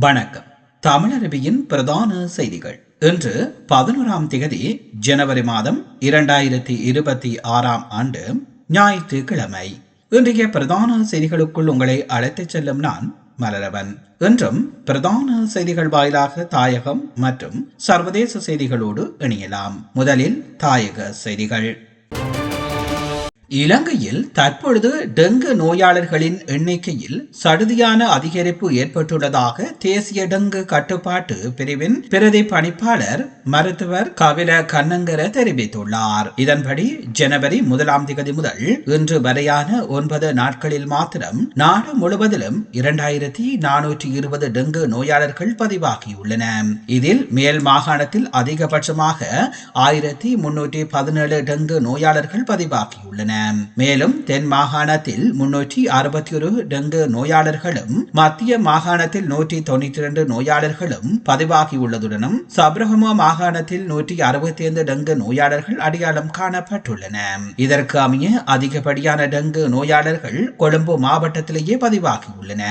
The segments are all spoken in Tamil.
வணக்கம். தமிழருவியின் பிரதான செய்திகள். இன்று பதினோராம் திகதி ஜனவரி மாதம் இரண்டாயிரத்தி இருபத்தி ஆறாம் ஆண்டு ஞாயிற்றுக்கிழமை. இன்றைய பிரதான செய்திகளுக்குள் உங்களை அழைத்துச் செல்லும் நான் மலரவன். இன்றும் பிரதான செய்திகள் வாயிலாக தாயகம் மற்றும் சர்வதேச செய்திகளோடு இணையலாம். முதலில் தாயக செய்திகள். இலங்கையில் தற்பொழுது டெங்கு நோயாளர்களின் எண்ணிக்கையில் சடுதியான அதிகரிப்பு ஏற்பட்டுள்ளதாக தேசிய டெங்கு கட்டுப்பாட்டு பிரிவின் பிரதி பணிப்பாளர் மருத்துவர் கவில கண்ணங்கர தெரிவித்துள்ளார். இதன்படி ஜனவரி முதலாம் தேதி முதல் இன்று வரையான ஒன்பது நாட்களில் மாத்திரம் நாடு முழுவதிலும் இரண்டாயிரத்தி நானூற்றி இருபது டெங்கு நோயாளர்கள் பதிவாகியுள்ளன. இதில் மேல் மாகாணத்தில் அதிகபட்சமாக ஆயிரத்தி முன்னூற்றி பதினேழு டெங்கு நோயாளர்கள் பதிவாகியுள்ளன மேலும் தென் மாகாணத்தில் முன்னூற்றி அறுபத்தி ஒரு டெங்கு நோயாளர்களும் மத்திய மாகாணத்தில் நூற்றி தொண்ணூற்றி இரண்டு நோயாளர்களும் பதிவாகியுள்ளதுடனும் சப்ரகமோ மாகாணத்தில் நூற்றி அறுபத்தி ஐந்து டெங்கு நோயாளர்கள் அடையாளம் காணப்பட்டுள்ளன. இதற்கு அமைய அதிகப்படியான டெங்கு நோயாளர்கள் கொழும்பு மாவட்டத்திலேயே பதிவாகியுள்ளன.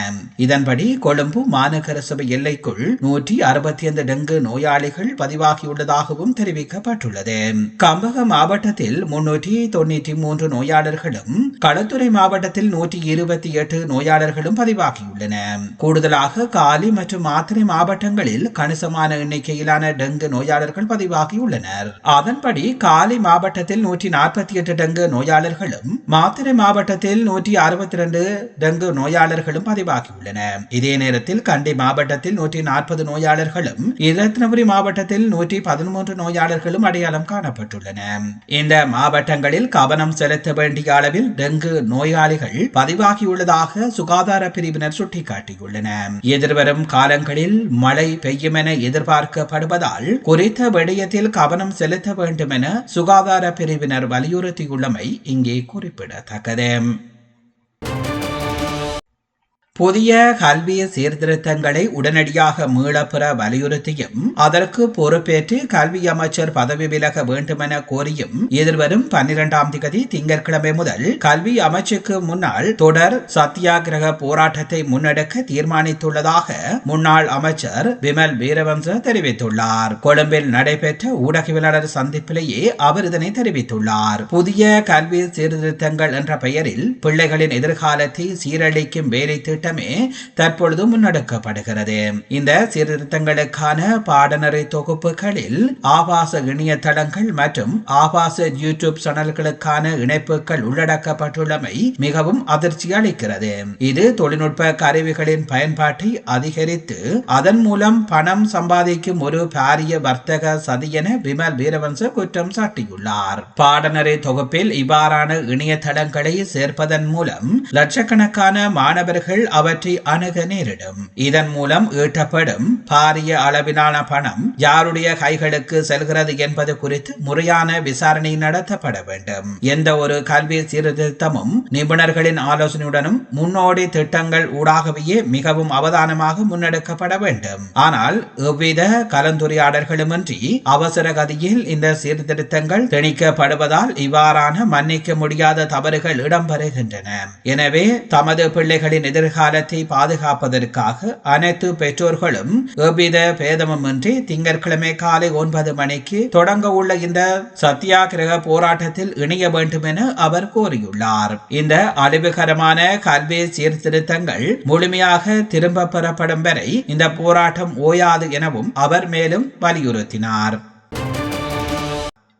இதன்படி கொழும்பு மாநகர சபை எல்லைக்குள் நூற்றி அறுபத்தி ஐந்து டெங்கு நோயாளிகள் பதிவாகியுள்ளதாகவும் தெரிவிக்கப்பட்டுள்ளது. கம்பக மாவட்டத்தில் முன்னூற்றி தொண்ணூற்றி மூன்று நோயாளர்களும் களத்துறை மாவட்டத்தில் நூற்றி இருபத்தி எட்டு நோயாளர்களும் பதிவாகியுள்ளன. கூடுதலாக காலி மற்றும் மாத்திரை மாவட்டங்களில் கணிசமான எண்ணிக்கையிலான டெங்கு நோயாளர்கள் பதிவாகியுள்ளனர். அதன்படி காலி மாவட்டத்தில் நூற்றி நாற்பத்தி எட்டு டெங்கு நோயாளர்களும் மாத்திரை மாவட்டத்தில் நூற்றி அறுபத்தி ரெண்டு டெங்கு நோயாளர்களும் பதிவாகியுள்ளன. இதே நேரத்தில் கண்டி மாவட்டத்தில் நூற்றி நாற்பது நோயாளர்களும் இரத்னபுரி மாவட்டத்தில் நூற்றி பதிமூன்று நோயாளர்களும் அடையாளம் காணப்பட்டுள்ளன. இந்த மாவட்டங்களில் கவனம் செலுத்த வேண்டிய அளவில் டெங்கு நோயாளிகள் பதிவாகியுள்ளதாக சுகாதார பிரிவினர் சுட்டிக்காட்டியுள்ளனர் எதிர்வரும் காலங்களில் மழை பெய்யும் என எதிர்பார்க்கப்படுவதால் குறித்த விடயத்தில் கவனம் செலுத்த வேண்டும் என சுகாதார பிரிவினர் வலியுறுத்தியுள்ளமை இங்கே குறிப்பிடத்தக்கது. புதிய கல்வி சீர்திருத்தங்களை உடனடியாக மீளப்பெற வலியுறுத்தியும் அதற்கு பொறுப்பேற்று கல்வி அமைச்சர் பதவி விலக வேண்டுமென கோரியும் எதிர்வரும் பன்னிரெண்டாம் திகதி திங்கட்கிழமை முதல் கல்வி அமைச்சுக்கு முன்னால் தொடர் சத்தியாகிரக போராட்டத்தை முன்னெடுக்க தீர்மானித்துள்ளதாக முன்னாள் அமைச்சர் விமல் வீரவம்ச தெரிவித்துள்ளார். கொழும்பில் நடைபெற்ற ஊடகவியலாளர் சந்திப்பிலேயே அவர் இதனை தெரிவித்துள்ளார். புதிய கல்வி சீர்திருத்தங்கள் என்ற பெயரில் பிள்ளைகளின் எதிர்காலத்தை சீரழிக்கும் வேலை திட்டம் திட்டமே தற்பொழுது முன்னெடுக்கப்படுகிறது. இந்த சீர்திருத்தங்களுக்கான பாடநெறி தொகுப்புகளில் ஆபாச இணையதளங்கள் மற்றும் ஆபாச யூடியூப் சேனல்களுக்கான இணைப்புகள் உள்ளடக்கப்பட்டுள்ளமை மிகவும் அதிர்ச்சி அளிக்கிறது. இது தொழில்நுட்ப கருவிகளின் பயன்பாட்டை அதிகரித்து அதன் மூலம் பணம் சம்பாதிக்கும் ஒரு பாரிய வர்த்தக சதி என விமல் வீரவன்ச குற்றம் சாட்டியுள்ளார். பாடநெறி தொகுப்பில் இவ்வாறான இணையதளங்களை சேர்ப்பதன் மூலம் லட்சக்கணக்கான மாணவர்கள் அவற்றை அணுக நேரிடும். இதன் மூலம் ஈட்டப்படும் பாரிய அளவிலான பணம் யாருடைய கைகளுக்கு செல்கிறது என்பது குறித்து முறையான விசாரணை நடத்தப்பட வேண்டும். எந்த ஒரு கல்வி சீர்திருத்தமும் நிபுணர்களின் ஆலோசனையுடனும் முன்னோடி திட்டங்கள் ஊடாகவே மிகவும் அவதானமாக முன்னெடுக்கப்பட வேண்டும். ஆனால் எவ்வித கலந்துரையாடல்களுமின்றி அவசர கதியில் இந்த சீர்திருத்தங்கள் திணிக்கப்படுவதால் இவ்வாறான மன்னிக்க முடியாத தவறுகள் இடம்பெறுகின்றன. எனவே தமது பிள்ளைகளின் எதிர்கால காலத்தை பாதுகாப்பதற்காக அனைத்து பெற்றோர்களும் எவ்வித பேதமுமின்றி திங்கட்கிழமை காலை ஒன்பது மணிக்கு தொடங்க உள்ள இந்த சத்தியாகிரக போராட்டத்தில் இணைய வேண்டும் என அவர் கோரியுள்ளார். இந்த அழிவுகரமான கல்வி சீர்திருத்தங்கள் முழுமையாக திரும்ப பெறப்படும் வரை இந்த போராட்டம் ஓயாது எனவும் அவர் மேலும் வலியுறுத்தினார்.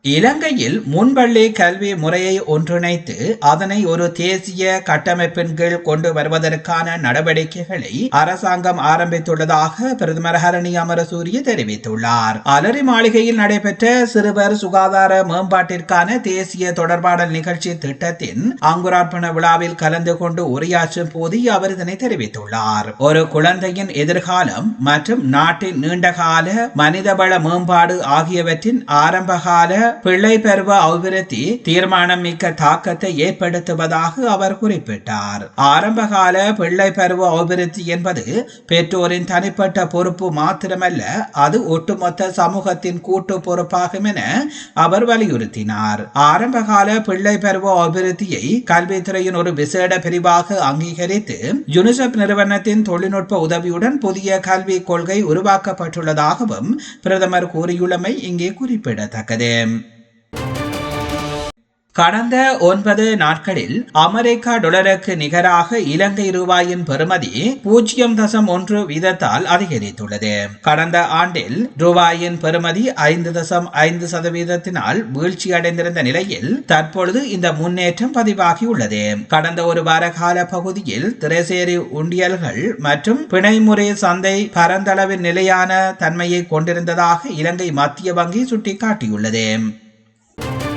இலங்கையில் முன்பள்ளி கல்வி முறையை ஒன்றிணைத்து அதனை ஒரு தேசிய கட்டமைப்பின் கீழ் கொண்டு வருவதற்கான நடவடிக்கைகளை அரசாங்கம் ஆரம்பித்துள்ளதாக பிரதமர் ஹரணி அமரசூரிய தெரிவித்துள்ளார். அலரி மாளிகையில் நடைபெற்ற சிறுவர் சுகாதார மேம்பாட்டிற்கான தேசிய தொடர்பாடல் நிகழ்ச்சி திட்டத்தின் அங்குரார்ப்பண விழாவில் கலந்து கொண்டு உரையாற்றும் போது அவர் இதனை தெரிவித்துள்ளார். ஒரு குழந்தையின் எதிர்காலம் மற்றும் நாட்டின் நீண்டகால மனிதவள மேம்பாடு ஆகியவற்றின் ஆரம்பகால பிள்ளை பருவ அபிவிருத்தி தீர்மானம் மிக்க தாக்கத்தை ஏற்படுத்துவதாக அவர் குறிப்பிட்டார். ஆரம்பகால பிள்ளை பருவ அபிவிருத்தி என்பது பெற்றோரின் தனிப்பட்ட பொறுப்பு மாத்திரமல்ல அது ஒட்டுமொத்த சமூகத்தின் கூட்டு பொறுப்பாகும் என அவர் வலியுறுத்தினார். ஆரம்பகால பிள்ளை பருவ அபிவிருத்தியை கல்வித்துறையின் ஒரு விசேட பிரிவாக அங்கீகரித்து யுனிசெப் நிறுவனத்தின் தொழில்நுட்ப உதவியுடன் புதிய கல்விக் கொள்கை உருவாக்கப்பட்டுள்ளதாகவும் பிரதமர் கூறியுள்ளமை இங்கே குறிப்பிடத்தக்கது. கடந்த ஒன்பது நாட்களில் அமெரிக்கா டொலருக்கு நிகராக இலங்கை ரூபாயின் பெறுமதி பூஜ்ஜியம் தசம் ஒன்று வீதத்தால் அதிகரித்துள்ளது. கடந்த ஆண்டில் ரூபாயின் பெறுமதி ஐந்து தசம் ஐந்து சதவீதத்தினால் வீழ்ச்சியடைந்திருந்த நிலையில் தற்பொழுது இந்த முன்னேற்றம் பதிவாகியுள்ளது. கடந்த ஒரு வார கால பகுதியில் திரைசேரி உண்டியல்கள் மற்றும் பிணைமுறை சந்தை பரந்தளவில் நிலையான தன்மையை கொண்டிருந்ததாக இலங்கை மத்திய வங்கி சுட்டிக்காட்டியுள்ளது. Thank you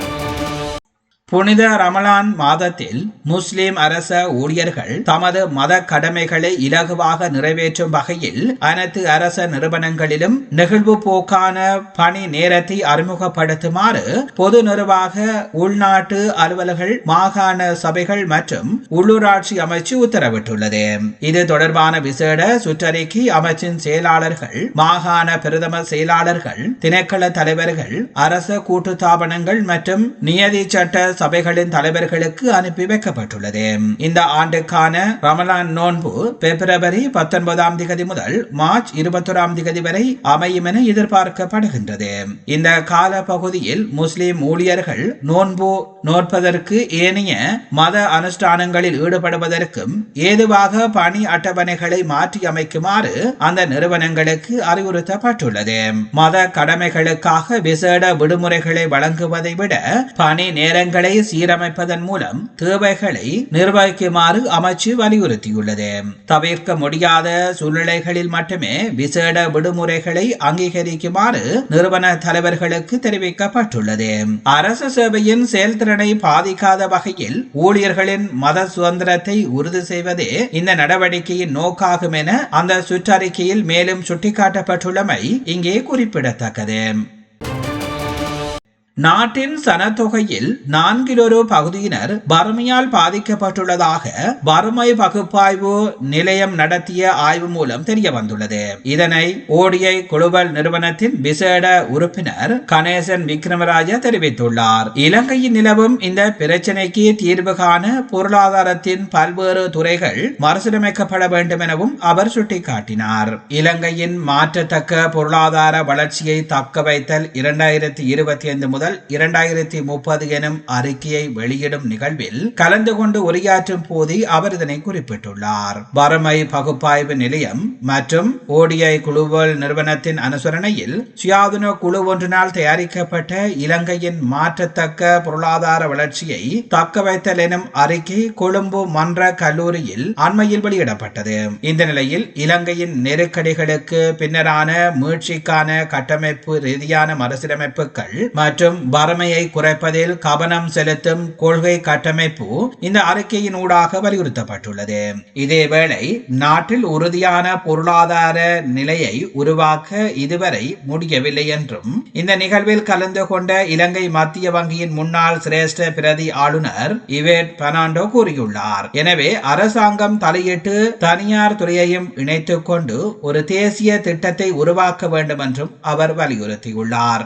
புனித ரமலான் மாதத்தில் முஸ்லிம் அரச ஊழியர்கள் தமது மத கடமைகளை இலகுவாக நிறைவேற்றும் வகையில் அனைத்து அரச நிறுவனங்களிலும் நிகழ்வு போக்கான பணி நேரத்தை அறிமுகப்படுத்துமாறு பொது நிர்வாக உள்நாட்டு அலுவலர்கள் மாகாண சபைகள் மற்றும் உள்ளூராட்சி அமைச்சு உத்தரவிட்டுள்ளது. இது தொடர்பான விசேட சுற்றறிக்கை அமைச்சின் செயலாளர்கள் மாகாண பிரதம செயலாளர்கள் திணைக்கள தலைவர்கள் அரச கூட்டுத்தாபனங்கள் மற்றும் நியதி சட்ட சபைகளின் தலைவர்களுக்கு அனுப்பி வைக்கப்பட்டுள்ளது. இந்த ஆண்டுக்கான ரமலான் நோன்பு பிப்ரவரி பத்தொன்பதாம் திகதி முதல் மார்ச் இருபத்தொராம் திகதி வரை அமையும் என எதிர்பார்க்கப்படுகின்றது. இந்த கால பகுதியில் முஸ்லிம் ஊழியர்கள் நோன்பு நோற்பதற்கு ஏனைய மத அனுஷ்டானங்களில் ஈடுபடுவதற்கும் ஏதுவாக பணி அட்டவணைகளை மாற்றி அமைக்குமாறு அந்த நிறுவனங்களுக்கு அறிவுறுத்தப்பட்டுள்ளது. மத கடமைகளுக்காக விசேட விடுமுறைகளை வழங்குவதை விட பணி நேரங்களை சீரமைப்பதன் மூலம் தேவைகளை நிர்வகிக்குமாறு அமைச்சு வலியுறுத்தியுள்ளது. தவிர்க்க முடியாத சூழ்நிலைகளில் மட்டுமே விசேட விடுமுறைகளை அங்கீகரிக்குமாறு நிறுவன தலைவர்களுக்கு தெரிவிக்கப்பட்டுள்ளது. அரசு சேவையின் செயல்திறனை பாதிக்காத வகையில் ஊழியர்களின் மத சுதந்திரத்தை உறுதி செய்வதே இந்த நடவடிக்கையின் நோக்காகும் என அந்த சுற்றறிக்கையில் மேலும் சுட்டிக்காட்டப்பட்டுள்ளமை இங்கே குறிப்பிடத்தக்கது. நாட்டின் சனத்தொகையில் நான்கிலொரு பகுதியினர் வறுமையால் பாதிக்கப்பட்டுள்ளதாக வறுமை பகுப்பாய்வு நிலையம் நடத்திய ஆய்வு மூலம் தெரிய வந்துள்ளது இதனை ஓடிஐ குழுவல் நிறுவனத்தின் விசேட உறுப்பினர் கணேசன் விக்ரமராஜா தெரிவித்துள்ளார். இலங்கையில் நிலவும் இந்த பிரச்சினைக்கு தீர்வு காண பொருளாதாரத்தின் பல்வேறு துறைகள் மறுசீரமைக்கப்பட வேண்டும் எனவும் அவர் சுட்டிக்காட்டினார். இலங்கையின் மாற்றத்தக்க பொருளாதார வளர்ச்சியை தக்க வைத்தல் இரண்டாயிரத்தி இருபத்தி ஐந்து முதல் இரண்டாயிரத்தி முப்பது எனும் அறிக்கையை வெளியிடும் நிகழ்வில் கலந்து கொண்டு உரையாற்றும் போது அவர் இதனை குறிப்பிட்டுள்ளார். வறுமை பகுப்பாய்வு நிலையம் மற்றும் ஓடிஐ குழுவல் நிறுவனத்தின் அனுசரணையில் சுயாதீன குழு ஒன்றினால் தயாரிக்கப்பட்ட இலங்கையின் மாற்றத்தக்க பொருளாதார வளர்ச்சியை தக்க வைத்தல் எனும் அறிக்கை கொழும்பு மன்ற கல்லூரியில் அண்மையில் வெளியிடப்பட்டது. இந்த நிலையில் இலங்கையின் நெருக்கடிகளுக்கு பின்னரான மீழ்ச்சிக்கான கட்டமைப்பு ரீதியான மறுசீரமைப்புகள் மற்றும் மற்றும் வறுமையை குறைப்பதில் கவனம் செலுத்தும் கொள்கை கட்டமைப்பு இந்த அறிக்கையின் ஊடாக வலியுறுத்தப்பட்டுள்ளது. இதேவேளை நாட்டில் உறுதியான பொருளாதார நிலையை உருவாக்க இதுவரை முடியவில்லை என்றும் இந்த நிகழ்வில் கலந்து கொண்ட இலங்கை மத்திய வங்கியின் முன்னாள் சிரேஷ்ட பிரதி ஆளுநர் இவேட் பெர்னாண்டோ கூறியுள்ளார். எனவே அரசாங்கம் தலையிட்டு தனியார் துறையையும் இணைத்துக் கொண்டு ஒரு தேசிய திட்டத்தை உருவாக்க வேண்டும் என்றும் அவர் வலியுறுத்தியுள்ளார்.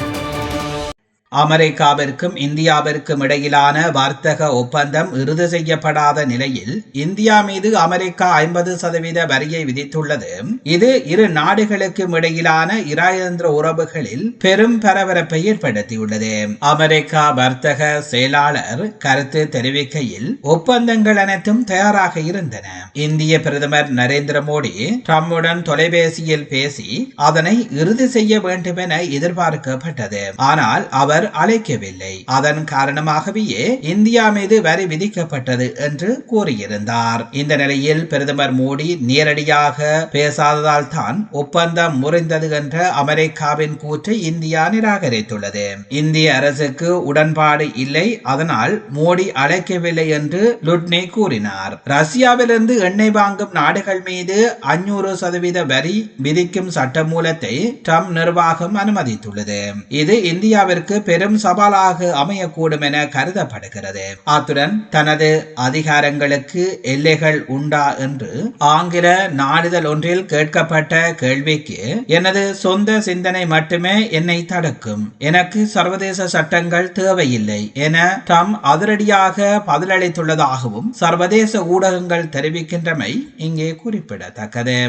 அமெரிக்காவிற்கும் இந்தியாவிற்கும் இடையிலான வர்த்தக ஒப்பந்தம் இறுதி செய்யப்படாத நிலையில் இந்தியா மீது அமெரிக்கா ஐம்பது சதவீத வரியை விதித்துள்ளது. இது இரு நாடுகளுக்கும் இடையிலான இராயந்திர உறவுகளில் பெரும் பரபரப்பை ஏற்படுத்தியுள்ளது. அமெரிக்கா வர்த்தக செயலாளர் கருத்து தெரிவிக்கையில் ஒப்பந்தங்கள் அனைத்தும் தயாராக இருந்தன. இந்திய பிரதமர் நரேந்திர மோடி ட்ரம்புடன் தொலைபேசியில் பேசி அதனை இறுதி செய்ய வேண்டும் என எதிர்பார்க்கப்பட்டது. ஆனால் அவர் அவர் அழைக்கவில்லை. அதன் காரணமாகவே இந்தியா மீது வரி விதிக்கப்பட்டது என்று கூறியிருந்தார். இந்த நிலையில் பிரதமர் மோடி நேரடியாக பேசாததால் தான் ஒப்பந்தம் முறிந்தது என்ற அமெரிக்காவின் கூற்றை இந்தியா நிராகரித்துள்ளது. இந்திய அரசுக்கு உடன்பாடு இல்லை. அதனால் மோடி அழைக்கவில்லை என்று லுட்னே கூறினார். ரஷ்யாவிலிருந்து எண்ணெய் வாங்கும் நாடுகள் மீது அஞ்சூறு சதவீத வரி விதிக்கும் சட்டமூலத்தை ட்ரம்ப் நிர்வாகம் அனுமதித்துள்ளது. இது இந்தியாவிற்கு பெரும் சவாலாக அமையக்கூடும் என கருதப்படுகிறது. அத்துடன் தனது அதிகாரங்களுக்கு எல்லைகள் உண்டா என்று ஆங்கில நாளிதழ் ஒன்றில் கேட்கப்பட்ட கேள்விக்கு எனது சொந்த சிந்தனை மட்டுமே என்னை தடுக்கும். எனக்கு சர்வதேச சட்டங்கள் தேவையில்லை என ட்ரம்ப் அதிரடியாக பதிலளித்துள்ளதாகவும் சர்வதேச ஊடகங்கள் தெரிவிக்கின்றமை இங்கே குறிப்பிடத்தக்கது.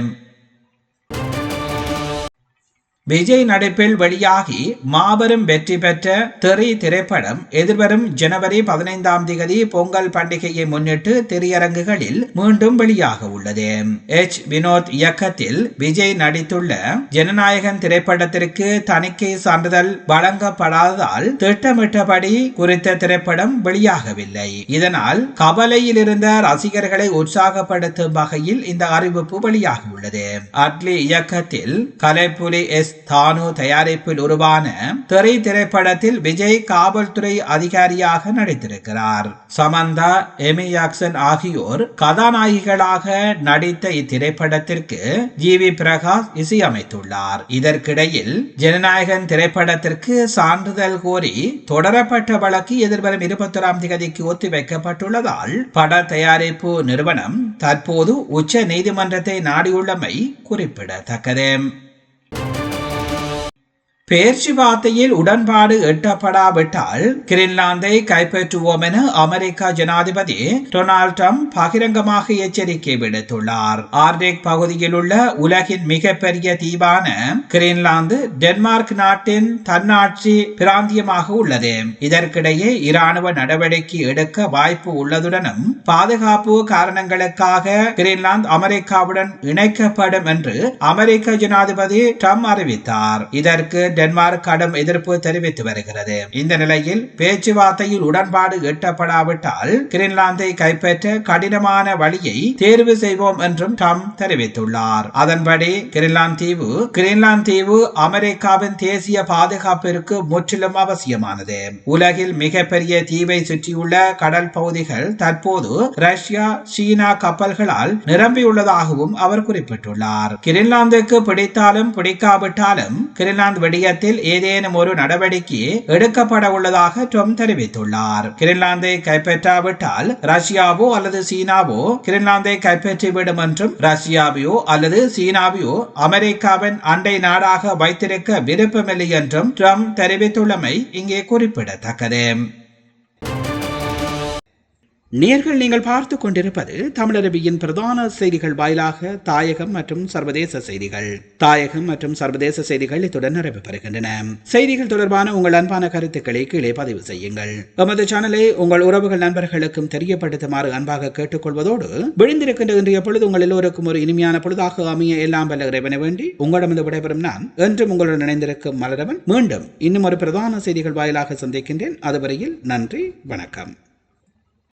விஜய் நடிப்பில் வெளியாகி மாபெரும் வெற்றி பெற்ற தெரி திரைப்படம் எதிர்வரும் ஜனவரி பதினைந்தாம் தேதி பொங்கல் பண்டிகையை முன்னிட்டு திரையரங்குகளில் மீண்டும் வெளியாக உள்ளது. எச். வினோத் இயக்கத்தில் விஜய் நடித்துள்ள ஜனநாயகன் திரைப்படத்திற்கு தணிக்கை சான்றிதழ் வழங்கப்படாததால் திட்டமிட்டபடி குறித்த திரைப்படம் வெளியாகவில்லை. இதனால் கவலையில் இருந்த ரசிகர்களை உற்சாகப்படுத்தும் வகையில் இந்த அறிவிப்பு வெளியாகியுள்ளது அட்லி இயக்கத்தில் கலைப்புலி எஸ். தானு தயாரிப்பில் உருவான திரை திரைப்படத்தில் விஜய் காவல்துறை அதிகாரியாக நடித்திருக்கிறார். சமந்தா எமி ஜாக்சன் ஆகியோர் கதாநாயகிகளாக நடித்த இத்திரைப்படத்திற்கு ஜி வி பிரகாஷ் இசையமைத்துள்ளார். இதற்கிடையில் ஜனநாயகன் திரைப்படத்திற்கு சான்றிதழ் கோரி தொடரப்பட்ட வழக்கு எதிர்வரும் இருபத்தொராம் தேதிக்கு ஒத்திவைக்கப்பட்டுள்ளதால் பட தயாரிப்பு நிறுவனம் தற்போது உச்ச நீதிமன்றத்தை நாடியுள்ளமை குறிப்பிடத்தக்கது. பேச்சுவார்த்தையில் உடன்பாடு எட்டப்படாவிட்டால் கிரீன்லாந்தை கைப்பற்றுவோம் என அமெரிக்க ஜனாதிபதி டொனால்ட் ட்ரம்ப் பகிரங்கமாக எச்சரிக்கை விடுத்துள்ளார். ஆர்டிக் பகுதியில் உள்ள உலகின் மிகப்பெரிய தீவான கிரீன்லாந்து டென்மார்க் நாட்டின் தன்னாட்சி பிராந்தியமாக உள்ளது. இதற்கிடையே இராணுவ நடவடிக்கை எடுக்க வாய்ப்பு உள்ளதுடனும் பாதுகாப்பு காரணங்களுக்காக கிரீன்லாந்து அமெரிக்காவுடன் இணைக்கப்படும் என்று அமெரிக்க ஜனாதிபதி ட்ரம்ப் அறிவித்தார். இதற்கு டென்மார்க் கடும் எதிர்ப்பு தெரிவித்து வருகிறது. இந்த நிலையில் பேச்சுவார்த்தையில் உடன்பாடு எட்டப்படாவிட்டால் கிரீன்லாந்தை கைப்பற்ற கடினமான வழியை தேர்வு செய்வோம் என்றும் டம் தெரிவித்துள்ளார். அதன்படி கிரீன்லாந்து தீவு கிரீன்லாந்து தீவு அமெரிக்காவின் தேசிய பாதுகாப்பிற்கு முற்றிலும் அவசியமானது. உலகில் மிகப்பெரிய தீவை சுற்றியுள்ள கடல் பகுதிகள் தற்போது ரஷ்யா சீனா கப்பல்களால் நிரம்பியுள்ளதாகவும் அவர் குறிப்பிட்டுள்ளார். கிரீன்லாந்துக்கு பிடித்தாலும் பிடிக்காவிட்டாலும் கிரீன்லாந்து விடயத்தில் ஏதேனும் ஒரு நடவடிக்கை எடுக்கப்பட உள்ளதாக ட்ரம்ப் தெரிவித்துள்ளார். கிரீன்லாந்தை கைப்பற்றாவிட்டால் ரஷ்யாவோ அல்லது சீனாவோ கிரீன்லாந்தை கைப்பற்றிவிடும் என்றும் ரஷ்யாவையோ அல்லது சீனாவையோ அமெரிக்காவின் அண்டை நாடாக வைத்திருக்க விருப்பமில்லை என்றும் ட்ரம்ப் தெரிவித்துள்ளமை இங்கே குறிப்பிடத்தக்கது. நேர்கள் நீங்கள் பார்த்து கொண்டிருப்பது தமிழரபியின் பிரதான செய்திகள் வாயிலாக தாயகம் மற்றும் சர்வதேச செய்திகள். தாயகம் மற்றும் சர்வதேச செய்திகள் இத்துடன் நிறைவு பெறுகின்றன. செய்திகள் தொடர்பான உங்கள் அன்பான கருத்துக்களை கீழே பதிவு செய்யுங்கள். எமது சேனலை உங்கள் உறவுகள் நண்பர்களுக்கும் தெரியப்படுத்துமாறு அன்பாக கேட்டுக்கொள்வதோடு விழுந்திருக்கின்ற இன்றைய பொழுது உங்கள் எல்லோருக்கும் ஒரு இனிமையான பொழுதாக அமைய எல்லாம் வல்ல இறைவனை வேண்டி உங்களிடமிருந்து விடைபெறும் நான் என்றும் உங்களுடன் இணைந்திருக்கும் மலரவன் மீண்டும் இன்னும் ஒரு பிரதான செய்திகள் வாயிலாக சந்திக்கின்றேன். அதுவரையில் நன்றி வணக்கம்.